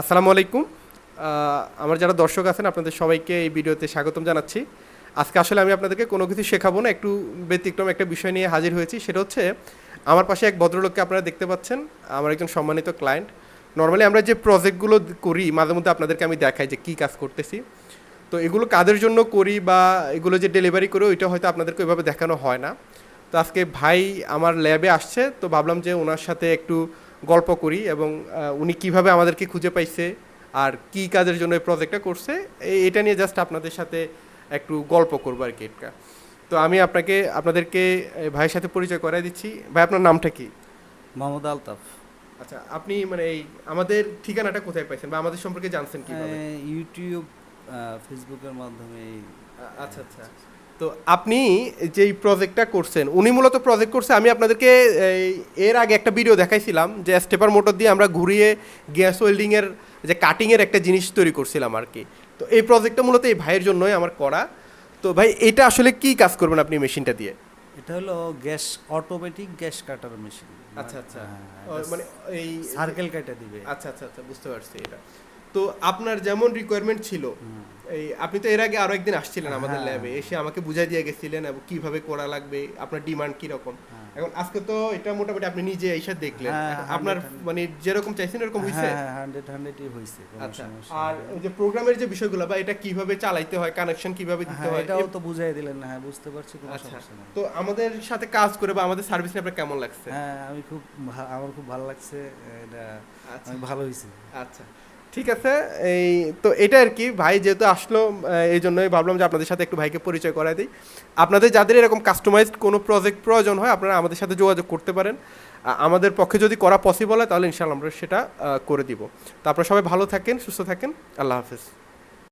আসসালামু আলাইকুম। আমার যারা দর্শক আছেন, আপনাদের সবাইকে এই ভিডিওতে স্বাগতম জানাচ্ছি। আজকে আসলে আমি আপনাদেরকে কোনো কিছু শেখাবো না, একটু ব্যতিক্রম একটা বিষয় নিয়ে হাজির হয়েছি। সেটা হচ্ছে, আমার পাশে এক ভদ্রলোককে আপনারা দেখতে পাচ্ছেন, আমার একজন সম্মানিত ক্লায়েন্ট নর্মালি আমরা যে প্রজেক্টগুলো করি, মাঝে মধ্যে আপনাদেরকে আমি দেখাই যে কী কাজ করতেছি। তো এগুলো কাদের জন্য করি বা এগুলো যে ডেলিভারি করি, ওইটা হয়তো আপনাদেরকে ওইভাবে দেখানো হয় না। তো আজকে ভাই আমার ল্যাবে আসছে তো ভাবলাম যে ওনার সাথে একটু গল্প করি এবং উনি কীভাবে আমাদেরকে খুঁজে পাইছে আর কি কাজের জন্য এই প্রজেক্টটা করছে এটা নিয়ে জাস্ট আপনাদের সাথে একটু গল্প করব আর কি এটা। তো আমি আপনাকে আপনাদেরকে ভাইয়ের সাথে পরিচয় করাই দিচ্ছি। ভাই আপনার নামটা কি? মোহাম্মদ আলতাফ। আচ্ছা আপনি মানে এই আমাদের ঠিকানাটা কোথায় পাইছেন বা আমাদের সম্পর্কে জানছেন হ্যাঁ, ইউটিউব ফেসবুকের মাধ্যমে আচ্ছা আচ্ছা। তো আপনি যেই প্রজেক্টটা করছেন উনি মূলত প্রজেক্ট করছে আমি আপনাদেরকে এর আগে একটা ভিডিও দেখাইছিলাম যে স্টেপার মোটর দিয়ে আমরা ঘুরিয়ে গ্যাস ওয়েল্ডিংয়ের যে কাটিংয়ের একটা জিনিস তৈরি করছিলাম আর কি। তো এই প্রজেক্টটা মূলত এই ভাইয়ের জন্যই আমার করা। তো ভাই এটা আসলে কি কাজ করবেন আপনি মেশিনটা দিয়ে? এটা হলো gas automatic gas cutter machine আচ্ছা আচ্ছা। হ্যাঁ, ও, মানে এই সার্কেল কাটা দিবে। আচ্ছা আচ্ছা আচ্ছা বুঝতে পারছি এটা। তো আপনার যেমন রিকোয়ারমেন্ট ছিল এই আপনি তো এর আগে আরও একদিন আসছিলেন আমাদের হ্যাঁ। ল্যাবে এসে আমাকে বুঝাই দিয়ে গেছিলেন এবং কীভাবে করা লাগবে আপনার ডিমান্ড কি রকম এখন আজকে তো এটা মোটামুটি আপনি নিজে এসে দেখলেন। হ্যাঁ, 100 আপনার মানে যেরকম চাইছেন এরকম হয়েছে হ্যাঁ হান্ড্রেড হান্ড্রেডই হয়েছে কোনো আচ্ছা আর ওই যে প্রোগ্রামের যে বিষয়গুলো বা এটা কীভাবে চালাইতে হয় কানেকশন কীভাবে দিতে হ্যাঁ হয় এটাও তো বুঝাই দিলেন হ্যাঁ বুঝতে পারছি কোনো আচ্ছা সমস্যা নেই। তো আমাদের সাথে কাজ করে বা আমাদের সার্ভিস নিয়ে আপনার কেমন লাগছে? হ্যাঁ আমি খুব আমার খুব ভালো লাগছে এটা আচ্ছা। ভালো হয়েছে আচ্ছা ঠিক আছে, এই তো এটা আর কি। ভাই যেহেতু আসলো এই জন্যই ভাবলাম যে আপনাদের সাথে একটু ভাইকে পরিচয় করাই দিই। আপনাদের যাদের এরকম কাস্টমাইজড কোনো প্রজেক্ট প্রয়োজন হয়, আপনারা আমাদের সাথে যোগাযোগ করতে পারেন। আমাদের পক্ষে যদি করা পসিবল হয়, তাহলে ইনশাআল্লাহ আমরা সেটা করে দিব। তো আপনারা সবাই ভালো থাকেন, সুস্থ থাকেন। আল্লাহ হাফিজ।